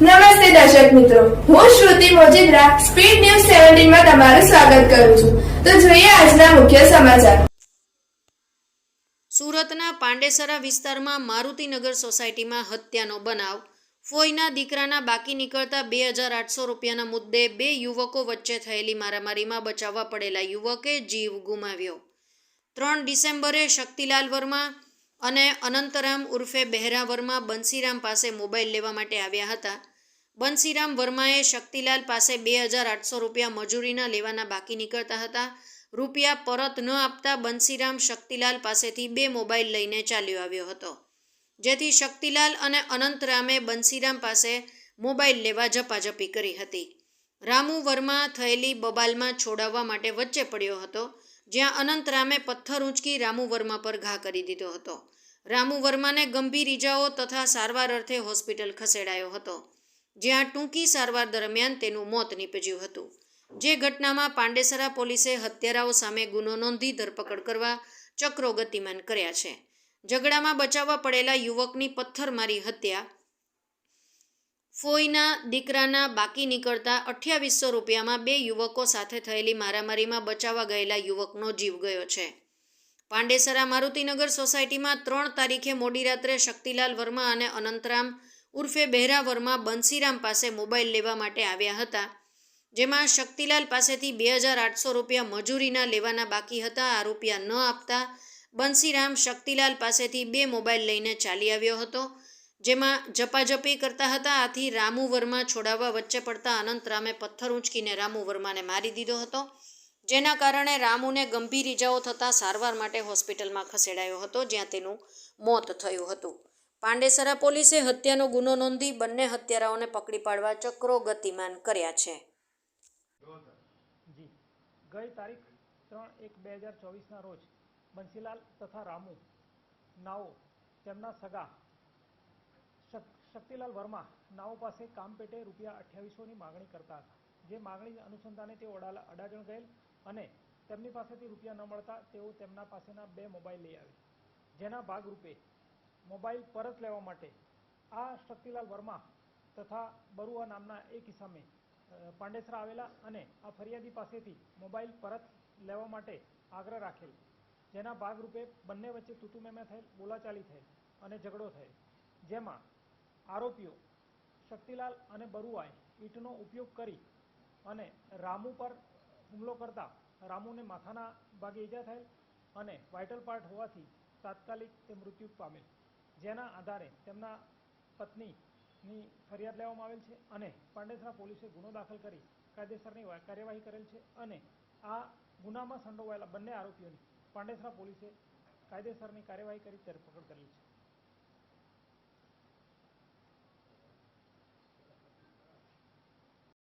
નમસ્તે દર્શક મિત્રો. હું શ્રુતિ મોજીદ્રા, સ્પીડ ન્યૂઝ સેવન્ટીનમાં તમારું સ્વાગત કરું છું. તો જોઈએ આજના મુખ્ય સમાચાર. સુરતના પાંડેસરા વિસ્તારમાં મારુતિનગર સોસાયટીમાં હત્યાનો બનાવ. ફોઈના દીકરાના બાકી નીકળતા બે હજાર આઠસો રૂપિયાના મુદ્દે બે યુવકો વચ્ચે થયેલી મારામારીમાં બચાવવા પડેલા યુવકે જીવ ગુમાવ્યો. ત્રણ ડિસેમ્બરે શક્તિલાલ વર્મા અને અનંતરામ ઉર્ફે બહેરા વર્મા બંસીરામ પાસે મોબાઈલ લેવા માટે આવ્યા હતા. બંસીરામ વર્માએ શક્તિલાલ પાસે બે હજાર આઠસો રૂપિયા મજૂરીના લેવાના બાકી નીકળતા હતા. રૂપિયા પરત ન આપતા બંસીરામ શક્તિલાલ પાસેથી બે મોબાઈલ લઈને ચાલ્યો આવ્યો હતો. જેથી શક્તિલાલ અને અનંતરામે બંસીરામ પાસે મોબાઈલ લેવા ઝપાઝપી કરી હતી. રામુ વર્મા થયેલી બબાલમાં છોડાવવા માટે વચ્ચે પડ્યો હતો. જ્યાં અનંત રામે પથ્થર ઉંચકી રામુ વર્મા પર ઘા કરી દીધો હતો. રામુ વર્માને ગંભીર ઈજાઓ તથા સારવાર અર્થે હોસ્પિટલ ખસેડાયો હતો, જ્યાં ટૂંકી સારવાર દરમિયાન તેનું મોત નીપજ્યું હતું. જે ઘટનામાં પાંડેસરા પોલીસે હત્યારાઓ સામે ગુનો નોંધી ધરપકડ કરવા ચક્રો ગતિમાન કર્યા છે. ઝઘડામાં બચાવવા પડેલા યુવકની પથ્થરમારી હત્યા ફોઈના દીકરાના બાકી નીકળતા અઠ્યાવીસો રૂપિયામાં બે યુવકો સાથે થયેલી મારામારીમાં બચાવવા ગયેલા યુવકનો જીવ ગયો છે. પાંડેસરા મારુતિનગર સોસાયટીમાં ત્રણ તારીખે મોડી રાત્રે શક્તિલાલ વર્મા અને અનંતરામ ઉર્ફે બહેરા વર્મા બંસીરામ પાસે મોબાઈલ લેવા માટે આવ્યા હતા, જેમાં શક્તિલાલ પાસેથી બે હજાર આઠસો રૂપિયા મજૂરીના લેવાના બાકી હતા. આ રૂપિયા ન આપતા બંસીરામ શક્તિલાલ પાસેથી બે મોબાઈલ લઈને ચાલી આવ્યો હતો. જેમાં ઝપાઝપી કરતા હતા. આથી રામુ વર્મા છોડાવવા વચ્ચે પડતા અનંત રામે પથ્થર ઉંચકીને રામુ વર્માને મારી દીધો હતો, જેના કારણે રામુને ગંભીર ઈજાઓ થતાં સારવાર માટે હોસ્પિટલમાં ખસેડાયો હતો, જ્યાં તેનું મોત થયું હતું. પાંડેસરા પોલીસે હત્યાનો ગુનો નોંધી બંને હત્યારાઓને પકડી પાડવા ચક્રો ગતિમાન કર્યા છે. ગઈ તારીખ ત્રણ એક બે હજાર ચોવીસના રોજ બંસીલાલ તથા રામુ નાઓ તેમના સગા શક્તિલાલ વર્મા નાઓ પાસે કામ પેટે રૂપિયા અઠ્યાવીસોની માગણી કરતા હતા. જે માગણી અનુસંધાને તેઓ અડાજણ ગયેલ અને તેમની પાસેથી રૂપિયા ન મળતા તેઓ તેમના પાસેના બે મોબાઈલ લઈ આવી જેના ભાગરૂપે મોબાઈલ પરત લેવા માટે આ શક્તિલાલ વર્મા તથા બરુઆ નામના એક ઇસમે પાંડેસરા આવેલા અને આ ફરિયાદી પાસેથી મોબાઈલ પરત લેવા માટે આગ્રહ રાખેલ. જેના ભાગરૂપે બંને વચ્ચે તૂતુમેમે થયેલ બોલાચાલી થયેલ અને ઝઘડો થયેલ. જેમાં આરોપીઓ શક્તિલાલ અને બરુઆએ ઈંટનો ઉપયોગ કરી અને રામુ પર હુમલો કરતા રામુને માથાના ભાગે ઈજા થયેલ અને વાઇટલ પાર્ટ હોવાથી તાત્કાલિક તે મૃત્યુ પામેલ. જેના આધારે તેમના પત્નીની ફરિયાદ લેવામાં આવેલ છે અને પાંડેસરા પોલીસે ગુનો દાખલ કરી કાયદેસરની કાર્યવાહી કરેલ છે અને આ ગુનામાં સંડોવાયેલા બંને આરોપીઓની પાંડેસરા પોલીસે કાયદેસરની કાર્યવાહી કરી ધરપકડ કરેલ છે.